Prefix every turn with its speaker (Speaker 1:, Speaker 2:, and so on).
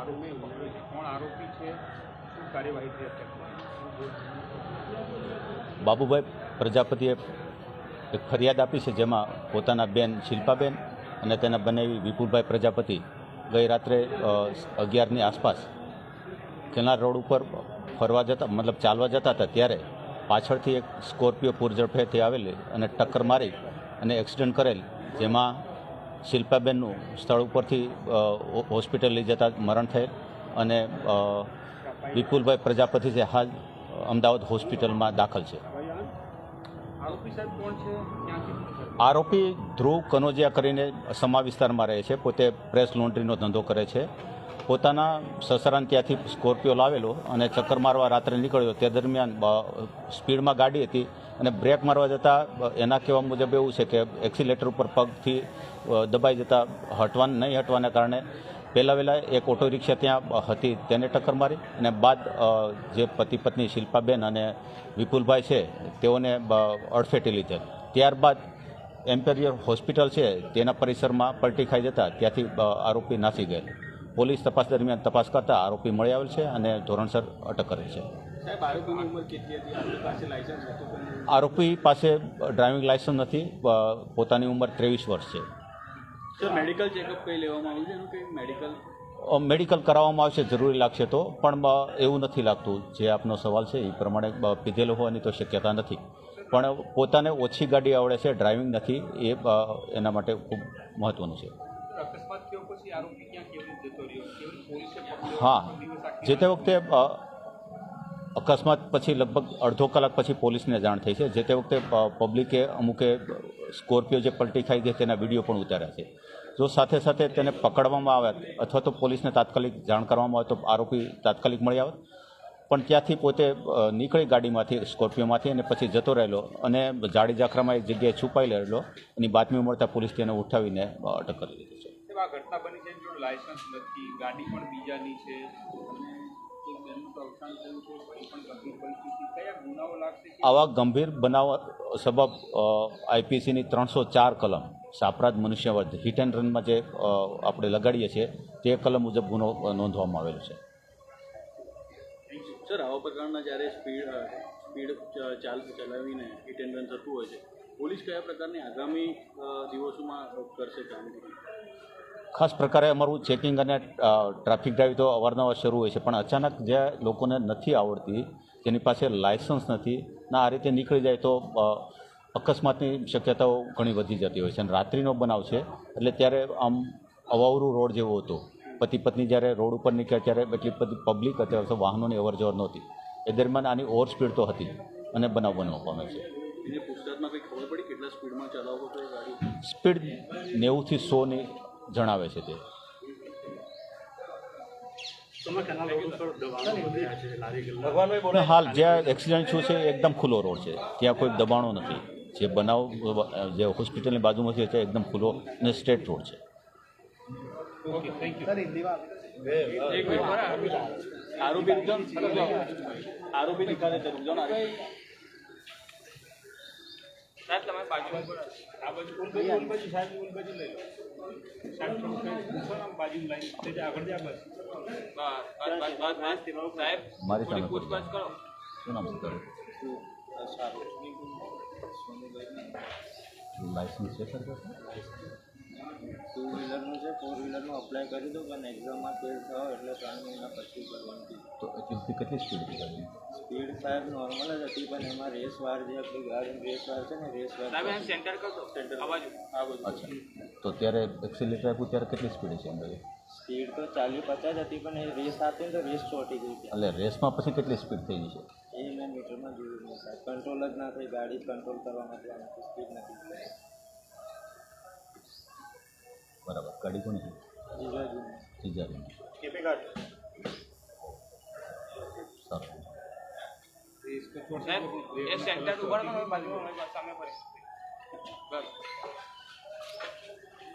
Speaker 1: આરોપી કોણ આરોપી છે? શું કાર્યવાહી
Speaker 2: બાબુભાઈ પ્રજાપતિએ એક ફરિયાદ આપી છે જેમાં પોતાના બેન શિલ્પાબેન અને તેના બનેવી વિપુલભાઈ પ્રજાપતિ ગઈ રાત્રે અગિયારની આસપાસ કેનાર રોડ ઉપર ફરવા જતા, મતલબ ચાલવા જતા હતા ત્યારે પાછળથી એક સ્કોર્પિયો પૂરઝડફેથી આવેલી અને ટક્કર મારી અને એક્સિડન્ટ કરેલ, જેમાં શિલ્પાબેનનું સ્થળ ઉપરથી હોસ્પિટલ લઈ જતા મરણ થયેલ અને વિપુલભાઈ પ્રજાપતિ જે હાલ અમદાવાદ હોસ્પિટલમાં દાખલ છે.
Speaker 1: આરોપી
Speaker 2: ધ્રુવ કનોજિયા કરીને સમા વિસ્તારમાં રહે છે. પોતે પ્રેસ લોન્ડ્રીનો ધંધો કરે છે. પોતાના સસરાને ત્યાંથી સ્કોર્પિયો લાવેલો અને ચક્કર મારવા રાત્રે નીકળ્યો. તે દરમિયાન સ્પીડમાં ગાડી હતી. અને બ્રેક મારવા જતાં એના કહેવા મુજબ એવું છે કે એક્સિલેટર ઉપર પગથી દબાઈ જતાં, હટવાન, નહીં હટવાના કારણે પહેલાં વહેલા એક ઓટો રિક્ષા ત્યાં હતી, તેને ટક્કર મારી અને બાદ જે પતિ પત્ની શિલ્પાબેન અને વિપુલભાઈ છે, તેઓને અડફેટે લીધેલ. ત્યારબાદ એમ્પેરિયર હોસ્પિટલ છે, તેના પરિસરમાં પલટી ખાઈ જતા, ત્યાંથી આરોપી નાસી ગયેલ. પોલીસ તપાસ દરમિયાન તપાસ કરતા આરોપી મળી આવેલ છે અને ધોરણસર અટક કરેલ છે. આરોપી પાસે ડ્રાઇવિંગ લાયસન્સ નથી પોતાની ઉંમર ત્રેવીસ વર્ષ છે.
Speaker 1: મેડિકલ ચેકઅપ કઈ લેવામાં આવ્યું છે? મેડિકલ
Speaker 2: મેડિકલ કરાવવામાં આવશે જરૂરી લાગશે તો પણ એવું નથી લાગતું. જે આપનો સવાલ છે એ પ્રમાણે પીધેલો હોવાની તો શક્યતા નથી. પણ પોતાને ઓછી ગાડી આવડે છે ડ્રાઇવિંગ નથી એ એના માટે ખૂબ મહત્ત્વનું છે. હા. જે તે વખતે અકસ્માત પછી લગભગ અડધો કલાક પછી પોલીસને જાણ થઈ છે. જે તે વખતે પબ્લિકે અમુકે સ્કોર્પિયો જે પલટી ખાઈ ગઈ તેના વીડિયો પણ ઉતાર્યા છે. જો સાથે સાથે તેને પકડવામાં આવે અથવા તો પોલીસને તાત્કાલિક જાણ કરવામાં આવે તો આરોપી તાત્કાલિક મળી આવે. પણ ત્યાંથી પોતે નીકળી ગાડીમાંથી, સ્કોર્પિયોમાંથી અને પછી જતો રહેલો અને જાડી જાખરામાં એક જગ્યાએ છુપાઈ રહેલો. એની બાતમી મળતા પોલીસ તેને ઉઠાવીને અટક કરી દીધી છે.
Speaker 1: ઘટના બની છે? લાયસન્સ નથી, ગાડી પણ બીજાની છે.
Speaker 2: આવા ગંભીર બનાવ સબબ આઈપીસીની ત્રણસો ચાર કલમ સાપરાધ મનુષ્યવધ હિટ એન્ડ રનમાં જે આપણે લગાડીએ છીએ તે કલમ મુજબ ગુનો નોંધવામાં આવેલો છે.
Speaker 3: સર આવા પ્રકારના જ્યારે સ્પીડ સ્પીડ ચાલ ચલાવીને હિટ એન્ડ રન થતું હોય છે પોલીસ કયા પ્રકારની આગામી દિવસોમાં કરશે? કામગીરી
Speaker 2: ખાસ પ્રકારે અમારું ચેકિંગ અને ટ્રાફિક ડ્રાઈવ તો અવારનવાર શરૂ હોય છે પણ અચાનક જે લોકોને નથી આવડતી જેની પાસે લાયસન્સ નથી ના આ રીતે નીકળી જાય તો અકસ્માતની શક્યતાઓ ઘણી વધી જતી હોય છે અને રાત્રિનો બનાવ છે એટલે ત્યારે આમ અવાવરું રોડ જેવો હતો. પતિ પત્ની જ્યારે રોડ ઉપર નીકળ્યા ત્યારે એટલી બધી પબ્લિક અથવા તો વાહનોની અવરજવર નહોતી. એ દરમિયાન આની ઓવર સ્પીડ તો હતી અને બનાવ બનવા પામે છે. સ્પીડ નેવુંથી સોની જણાવે છે તે. હાલ જ્યાં એક્સિડન્ટ થયું છે એ એકદમ ખુલ્લો રોડ છે. ત્યાં કોઈ દબાણો નથી. જે બનાવ જે હોસ્પિટલની બાજુમાંથી છે એકદમ ખુલ્લો અને સ્ટ્રેટ રોડ છે.
Speaker 1: એક
Speaker 3: આરોપી. આરોપી નિકાલે છે રૂક જાઓ ને આરોપી.
Speaker 1: સાહેબ તમે બાજુ. આ બાજુ ઓલ બાજુ ઓલ બાજુ સાહેબ ઓલ બાજુ લઈ લો. સાહેબ પૂછો આમ બાજુ લાઈન તે આગળ જા બસ. બસ બસ બસ બસ સાહેબ
Speaker 2: મારી સામે
Speaker 1: પૂછપરછ કરો.
Speaker 2: શું નામ લાયસન્સ છે સર
Speaker 4: ટુ વ્હીલરનું છે ફોર વ્હીલરનું અપ્લાય કરી દો પણ એક્ઝામમાં ફેલ થયો એટલે ત્રણ મહિના પછી કરવાનું.
Speaker 2: તો એટલી કેટલી સ્પીડ હતી
Speaker 4: સ્પીડ સાહેબ નોર્મલ જ હતી પણ એમાં રેસ વાર જે આપણી ગાડી રેસ વાર છે ને રેસ વાર
Speaker 1: સાહેબ એમ સેન્ટર કરશો આ બાજુ
Speaker 3: આ બધું.
Speaker 2: અચ્છા. તો ત્યારે એક્સિલેટર આપ્યું ત્યારે કેટલી સ્પીડ છે અંદાજે
Speaker 4: સ્પીડ તો ચાલીસ પચાસ હતી પણ એ રેસ આપી ને તો રેસ ચોટી ગઈ
Speaker 2: એટલે રેસમાં પછી કેટલી સ્પીડ થઈ ગઈ છે?
Speaker 4: એ મેં મીટરમાં જોયું નહીં સાહેબ. કંટ્રોલ જ ના થઈ ગાડી કંટ્રોલ કરવા માટે સ્પીડ નથી.
Speaker 2: ગાડી કોની છે
Speaker 4: જીજાજી
Speaker 2: ત્રીજા સારું
Speaker 1: સાહેબ એ સેન્ટર ઉપર સામે પર બસ.